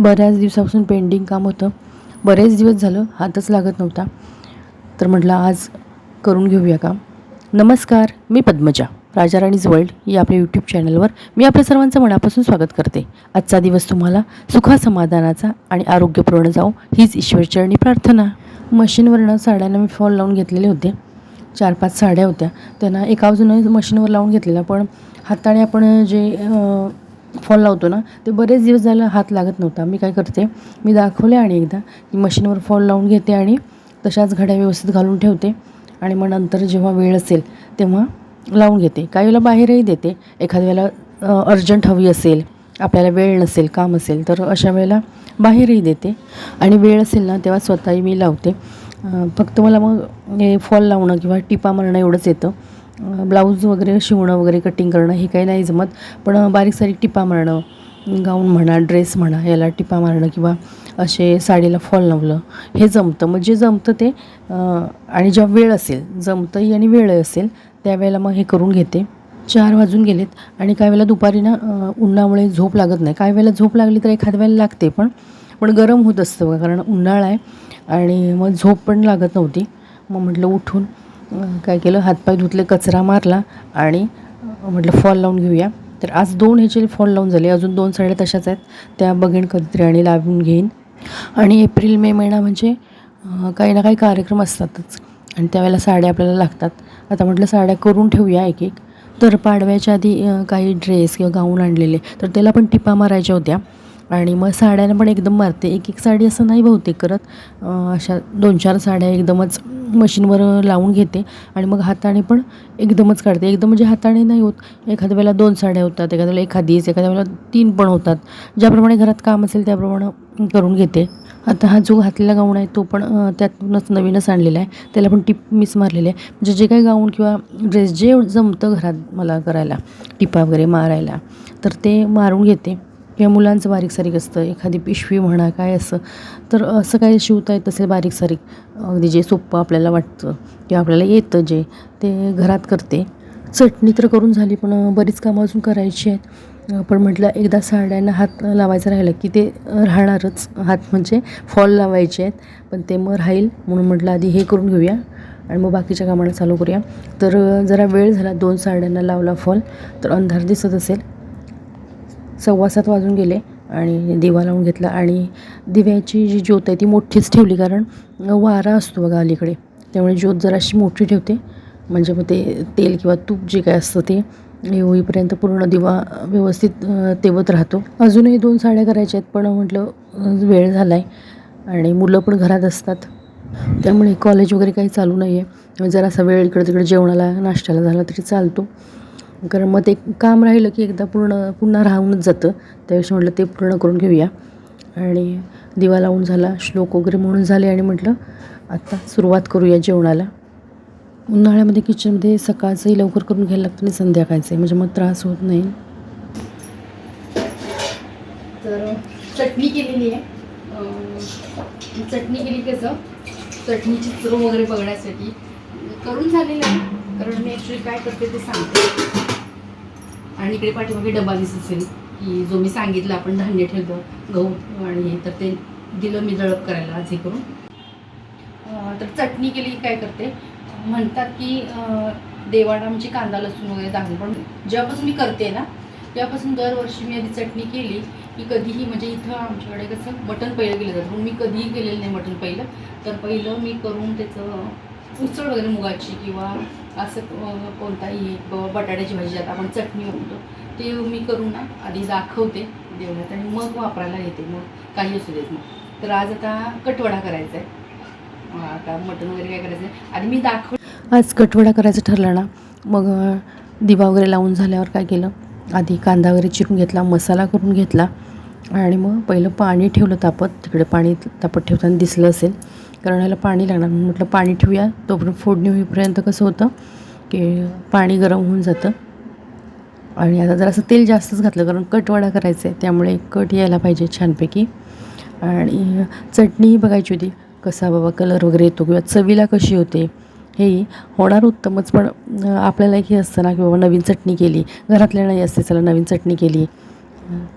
बऱ्याच दिवसापासून पेंडिंग काम होतं. बरेच दिवस झालं हातच लागत नव्हता. तर म्हटलं आज करून घेऊया काम. नमस्कार मी पद्मजा राजाराणीज वर्ल्ड या आपल्या यूट्यूब चॅनलवर मी आपल्या सर्वांचं मनापासून स्वागत करते. आजचा दिवस तुम्हाला सुखासमाधानाचा आणि आरोग्यपूर्ण जाओ हीच ईश्वरचरणी प्रार्थना. मशीनवरनं साड्यांना मी फॉल लावून घेतलेले होते. चार पाच साड्या होत्या. त्यांना एका बाजूनं मशीनवर लावून घेतलेल्या पण हाताने आपण जे फॉल लावतो ना ते बरेच दिवस झालं हात लागत नव्हता. मी काय करते मी दाखवले आणि एकदा की मशीनवर फॉल लावून घेते आणि तशाच घड्या व्यवस्थित घालून ठेवते. आणि मग नंतर जेव्हा वेळ असेल तेव्हा लावून घेते. काही वेळेला बाहेरही देते. एखाद्या वेळेला अर्जंट हवी असेल आपल्याला वेळ नसेल काम असेल तर अशा वेळेला बाहेरही देते. आणि वेळ असेल ना तेव्हा स्वतःही मी लावते. फक्त मला मग हे फॉल लावणं किंवा टिपा मारणं एवढंच येतं. ब्लाऊज वगैरे शिवणं वगैरे कटिंग करणं हे काही नाही जमत. पण बारीक सारीक टिपा मारणं गाऊन म्हणा ड्रेस म्हणा याला टिपा मारणं किंवा असे साडीला फॉल लावलं हे जमतं. मग जे जमतं ते आणि जेव्हा वेळ असेल जमतंही आणि वेळ असेल त्यावेळेला मग हे करून घेते. चार वाजून गेलेत आणि काही वेळेला दुपारी ना उन्हामुळे झोप लागत नाही. काही वेळेला झोप लागली तर एखाद्या वेळेला लागते पण पण गरम होत असतं बघा कारण उन्हाळा आहे आणि मग झोप पण लागत नव्हती. मग म्हटलं उठून काय केलं हातपाय धुतले कचरा मारला आणि म्हटलं फॉल लावून घेऊया. तर आज दोन ह्याचे फॉल लावून झाले. अजून दोन साड्या तशाच आहेत. त्या बघेन कधीतरी आणि लावून घेईन. आणि एप्रिल मे महिना म्हणजे काही ना काही कार्यक्रम असतातच. आणि त्यावेळेला साड्या आपल्याला लागतात. आता म्हटलं साड्या करून ठेवूया एक एक. तर पाडव्याच्या आधी काही ड्रेस किंवा गाऊन आणलेले. तर त्याला पण टिपा मारायच्या होत्या. आणि मग साड्यांना पण एकदम मारते. एक एक साडी असं नाही बहुतेक करत. अशा दोन चार साड्या एकदमच मशीनवर लावून घेते आणि मग हाताने पण एकदमच काढते. एकदम म्हणजे हाताने नाही होत. एखाद्या वेळेला दोन साड्या होतात एखाद्या वेळेला एखादीच एखाद्या वेळेला तीन पण होतात. ज्याप्रमाणे घरात काम असेल त्याप्रमाणे करून घेते. आता हा जो घातलेला गाऊन आहे तो पण त्यातूनच नवीनच आणलेला आहे. त्याला पण टिप मिस मारलेली आहे. म्हणजे जे काही गाऊन किंवा ड्रेस जे जमतं घरात मला करायला टिपा वगैरे मारायला तर ते मारून घेते. किंवा मुलांचं बारीक सारीक असतं एखादी पिशवी म्हणा काय असं. तर असं काही शिवता येत असेल बारीक सारीक अगदी जे सोपं आपल्याला वाटतं किंवा आपल्याला येतं जे ते घरात करते. चटणी तर करून झाली पण बरीच कामं अजून करायची आहेत. पण म्हटलं एकदा साड्यांना हात लावायचं राहिलं की ते राहणारच. हात म्हणजे फॉल लावायचे आहेत पण ते मग राहील. म्हणून म्हटलं आधी हे करून घेऊया आणि मग बाकीच्या कामाला चालू करूया. तर जरा वेळ झाला दोन साड्यांना लावला फॉल तर अंधार दिसत असेल. सव्वा सात वाजून गेले आणि दिवा लावून घेतला. आणि दिव्याची जी ज्योत आहे ती मोठीच ठेवली कारण वारा असतो बघा अलीकडे. त्यामुळे ज्योत जराशी मोठी ठेवते. म्हणजे मग ते तेल किंवा तूप जे काय असतं ते होईपर्यंत पूर्ण दिवा व्यवस्थित तेवत राहतो. अजूनही दोन साड्या करायच्या आहेत पण म्हटलं वेळ झाला आहे आणि मुलं पण घरात असतात. त्यामुळे कॉलेज वगैरे काही चालू नाही आहे जरासा वेळ इकडे तिकडे जेवणाला नाश्त्याला झाला तरी चालतो. कारण मग ते काम राहिलं की एकदा पूर्ण पुन्हा राहूनच जातं. त्यापेक्षा म्हटलं ते पूर्ण करून घेऊया. आणि दिवा लावून झाला श्लोक वगैरे म्हणून झाले आणि म्हटलं आत्ता सुरुवात करूया जेवणाला. उन्हाळ्यामध्ये किचनमध्ये सकाळचंही लवकर करून घ्यायला लागतं आणि संध्याकाळचं म्हणजे मग त्रास होत नाही. तर चटणी केलेली आहे. चटणी केली कसं चटणीची चव वगैरे बघण्यासाठी. करून झालेलं आहे. कारण मी ॲक्च्युली काय करते ते सांगते. आणि इकडे पाठीमागे डबा दिसत असेल की जो मी सांगितलं आपण धान्य ठेवतो गहू आणि हे तर ते दिलं मी दळप करायला आज हे करून. तर चटणी केली काय करते? म्हणतात की अं, आमची कांदा लसूण वगैरे दाखवून पण जेव्हापासून मी करते ना तेव्हापासून दरवर्षी मी आधी चटणी केली की कधीही म्हणजे इथं आमच्याकडे कसं मटण पहिलं केलं जातं म्हणून मी कधीही केलेलं नाही मटण पहिलं. तर पहिलं मी करून त्याचं उसळ वगैरे मुगाची किंवा असं कोणताही बटाट्याची भाजी आता आपण चटणी वापरतो ते मी करून ना आधी दाखवते देवण्यात आणि मग वापरायला येते मग काही असू देत मग तर आज आता कटवडा करायचा आहे आता मटण वगैरे काय करायचं आहे आधी मी दाखव आज कटवडा करायचं ठरलं ना मग दिवा वगैरे लावून झाल्यावर काय केलं? आधी कांदा वगैरे चिरून घेतला मसाला करून घेतला आणि मग पहिलं पाणी ठेवलं तापत. तिकडे पाणी तापत ठेवताना दिसलं असेल. कारण ह्याला पाणी लागणार म्हणून म्हटलं पाणी ठेवूया. तोपर्यंत फोडणी होईपर्यंत कसं होतं की पाणी गरम होऊन जातं. आणि आता जरासं तेल जास्तच घातलं कारण कटवाडा करायचा आहे त्यामुळे कट यायला पाहिजे छानपैकी. आणि चटणीही बघायची होती कसा बाबा कलर वगैरे येतो किंवा चवीला कशी होते हे होणार उत्तमच. पण आपल्याला हे असतं ना की बाबा नवीन चटणी केली घरातल्या नाही असते चला नवीन चटणी केली.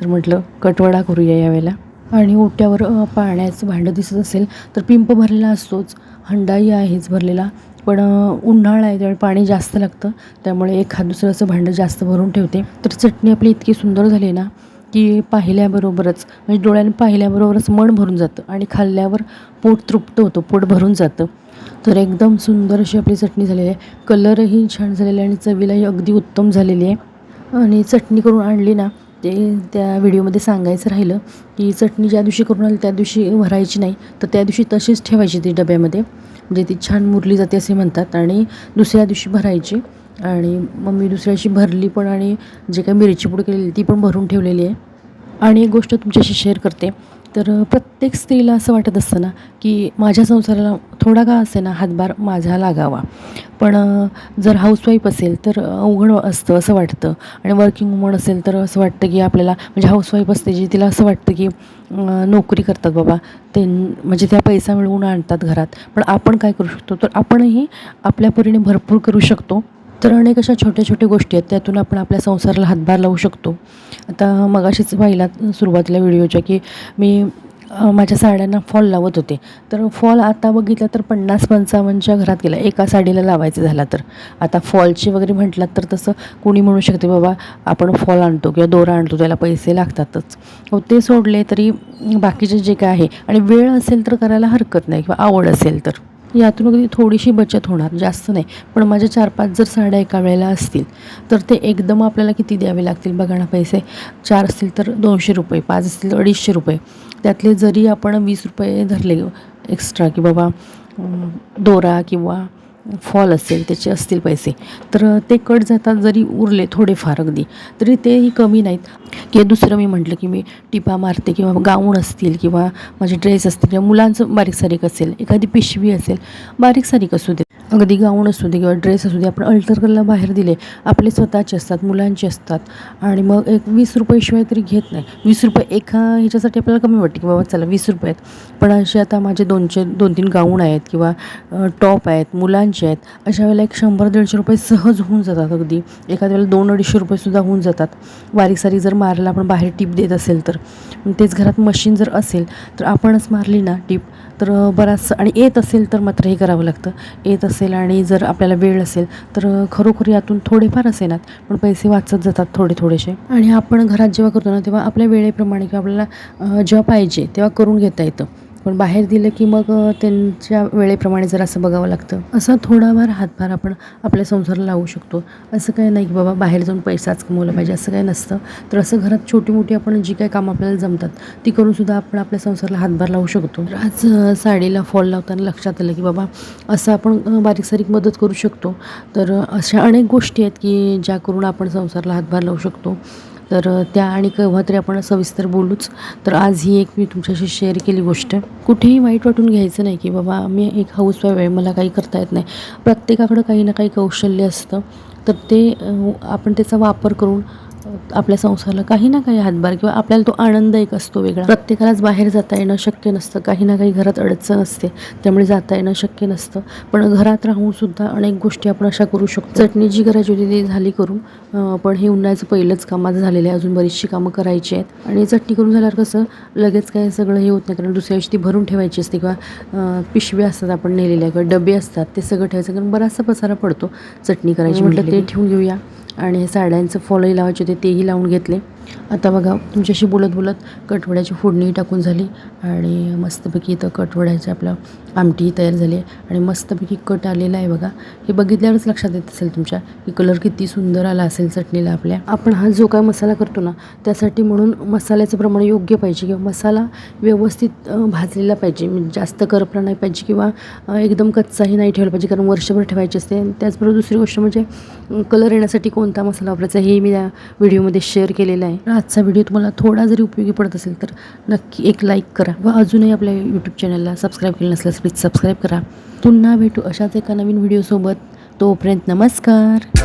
तर म्हटलं कटवडा करूया यावेळेला. आणि ओट्यावर पाण्याचं भांडं दिसत असेल तर पिंप भरलेला असतोच. हंडाही आहेच भरलेला. पण उन्हाळा आहे त्यामुळे पाणी जास्त लागतं. त्यामुळे एखाद दुसरं असं भांडं जास्त भरून ठेवते. तर चटणी आपली इतकी सुंदर झाली आहे ना की पाहिल्याबरोबरच म्हणजे डोळ्याने पाहिल्याबरोबरच मन भरून जातं आणि खाल्ल्यावर पोट तृप्त होतं पोट भरून जातं. तर एकदम सुंदर अशी आपली चटणी झालेली आहे. कलरही छान झालेला आहे आणि चवीलाही अगदी उत्तम झालेली आहे. आणि चटणी करून आणली ना ते त्या व्हिडिओमध्ये सांगायचं राहिलं की चटणी ज्या दिवशी करून आली त्या दिवशी भरायची नाही तर त्या दिवशी तशीच ठेवायची ती डब्यामध्ये. म्हणजे ती छान मुरली जाते असे म्हणतात आणि दुसऱ्या दिवशी भरायची. आणि मग मी दुसऱ्याशी भरली पण आणि जे काही मिरची पूड केलेली ती पण भरून ठेवलेली आहे. आणि एक गोष्ट तुमच्याशी शेअर करते. तर प्रत्येक स्त्रीला असं वाटत असतं ना की माझ्या संसाराला थोडा का असे ना हातभार माझा लागावा. पण जर हाऊसवाईफ असेल तर अवघड असतं असं वाटतं. आणि वर्किंग वुमन असेल तर असं वाटतं की आपल्याला म्हणजे हाऊसवाईफ असते जी तिला असं वाटतं की नोकरी करतात बाबा. ते म्हणजे त्या पैसा मिळवून आणतात घरात. पण आपण काय करू शकतो? तर आपणही आपल्या परीने भरपूर करू शकतो. तर अनेक अशा छोट्या छोट्या गोष्टी आहेत त्यातून आपण आपल्या संसाराला हातभार लावू शकतो. आता मगाशीच पाहिला सुरुवातीला व्हिडिओच्या की मी माझ्या साड्यांना फॉल लावत होते. तर फॉल आता बघितलं तर पन्नास पंचावन्नच्या घरात गेला. एका साडीला लावायचं झाला तर. आता फॉलची वगैरे म्हटलात तर तसं कोणी म्हणू शकते बाबा आपण फॉल आणतो किंवा दोरा आणतो त्याला पैसे लागतातच. हो ते सोडले तरी बाकीचे जे काय आहे आणि वेळ असेल तर करायला हरकत नाही किंवा आवड असेल तर. यातून अगदी थोडीशी बचत होणार जास्त नाही. पण माझ्या चार पाच जर साड्या एका वेळेला असतील तर ते एकदम आपल्याला किती द्यावे लागतील? बघा ना पैसे. चार असतील तर दोनशे रुपये पाच असतील तर अडीचशे रुपये. त्यातले जरी आपण वीस रुपये धरले एक्स्ट्रा की बाबा दोरा किंवा फॉल असेल त्याचे असतील पैसे तर ते कट जातात जरी उरले थोडेफार अगदी तरी तेही कमी नाहीत. किंवा दुसरं मी म्हटलं की मी टिपा मारते किंवा गाऊन असतील किंवा माझे ड्रेस असतील किंवा मुलांचं बारीक सारीक असेल एखादी पिशवी असेल बारीक सारीक असू दे. अगदी गाऊन असू दे किंवा ड्रेस असू दे आपण अल्टर कलरला बाहेर दिले आपले स्वतःचे असतात मुलांचे असतात. आणि मग एक वीस रुपयेशिवाय तरी घेत नाही. वीस रुपये एका ह्याच्यासाठी आपल्याला कमी वाटते की बाबा चला वीस रुपये आहेत. पण असे आता माझे दोनशे दोन तीन गाऊन आहेत किंवा टॉप आहेत मुलांचे आहेत अशा वेळेला एक शंभर दीडशे रुपये सहज होऊन जातात अगदी. एखाद्या वेळेला दोन अडीचशे रुपयेसुद्धा होऊन जातात. बारीक सारीक जर मारायला आपण बाहेर टीप देत असेल तर तेच घरात मशीन जर असेल तर आपणच मारली ना टीप तर बराचसं आणि येत असेल तर मात्र हे करावं लागतं. येत असेल आणि जर आपल्याला वेळ असेल तर खरोखर यातून थोडेफार असेनात पण पैसे वाचत जातात थोडे थोडेसे. आणि आपण घरात जेव्हा करतो ना तेव्हा आपल्या वेळेप्रमाणे किंवा आपल्याला जेव्हा पाहिजे तेव्हा करून घेता येतं. पण बाहेर दिलं की मग त्यांच्या वेळेप्रमाणे जर असं बघावं लागतं. असा थोडाफार हातभार आपण आपल्या संसाराला लावू शकतो. असं काही नाही की बाबा बाहेर जाऊन पैसाच कमवला पाहिजे असं काही नसतं. तर असं घरात छोटी मोठी आपण जी काही कामं आपल्याला जमतात ती करूनसुद्धा आपण आपल्या संसाराला हातभार लावू शकतो. आज साडीला फॉल लावताना लक्षात आलं की बाबा असं आपण बारीक सारीक मदत करू शकतो. तर अशा अनेक गोष्टी आहेत की ज्या करून आपण संसाराला हातभार लावू शकतो. तर त्या आणि केव्हा तरी आपण सविस्तर बोलूच. तर आज ही एक मी तुमच्याशी शेअर केली गोष्ट. कुठेही वाईट वाटून घ्यायचं नाही की बाबा मी एक हाऊसवाईफ आहे मला काही करता येत नाही. प्रत्येकाकडं काही ना काही कौशल्य असतं. तर ते आपण त्याचा वापर करून आपल्या संसाराला काही ना काही हातभार किंवा आपल्याला तो आनंद एक असतो वेगळा. प्रत्येकालाच बाहेर जाता येणं शक्य नसतं. काही ना काही घरात अडचण असते. त्यामुळे जाता येणं शक्य नसतं. पण घरात राहून सुद्धा अनेक गोष्टी आपण अशा करू शकतो. चटणी जी करायची होती ती झाली करून पण हे उन्हाळ्याचं पहिलंच काम माझं झालेलं आहे. अजून बरीचशी कामं करायची आहेत. आणि चटणी करून झाल्यावर कसं लगेच काय सगळं हे होत नाही. कारण दुसऱ्या दिवशी ती भरून ठेवायची असते किंवा अं, पिशव्या असतात आपण नेलेल्या किंवा डबे असतात ते सगळं ठेवायचं. कारण बराचसा पसारा पडतो चटणी करायची म्हटलं ते ठेवून घेऊया. आणि साड्यांचं फॉलही लावायचे होते तेही लावून घेतले. आता बघा तुमच्याशी बोलत बोलत कटवड्याची फोडणी टाकून झाली आणि मस्तपैकी इथं कटवड्याची आपलं आमटी तयार झाली आहे. आणि मस्तपैकी कट आलेला आहे बघा. हे बघितल्यावरच लक्षात येत असेल तुमच्या की कलर किती सुंदर आला असेल चटणीला आपल्या. आपण हा जो काय मसाला करतो ना त्यासाठी म्हणून मसाल्याचं प्रमाण योग्य पाहिजे किंवा मसाला व्यवस्थित भाजलेला पाहिजे. म्हणजे जास्त करपला नाही पाहिजे किंवा एकदम कच्चाही नाही ठेवला पाहिजे कारण वर्षभर ठेवायचे असते. आणि त्याचबरोबर दुसरी गोष्ट म्हणजे कलर येण्यासाठी कोणता मसाला वापरायचा हे मी या व्हिडिओमध्ये शेअर केलेला आहे. आजचा व्हिडिओ तुम्हाला थोडा जरी उपयोगी पडत असेल तर नक्की एक लाईक करा व अजूनही आपल्या यूट्यूब चॅनलला सबस्क्राईब केलं नसल्यास प्लीज सबस्क्राईब करा. पुन्हा भेटू अशाच एका नवीन व्हिडिओसोबत तोपर्यंत नमस्कार.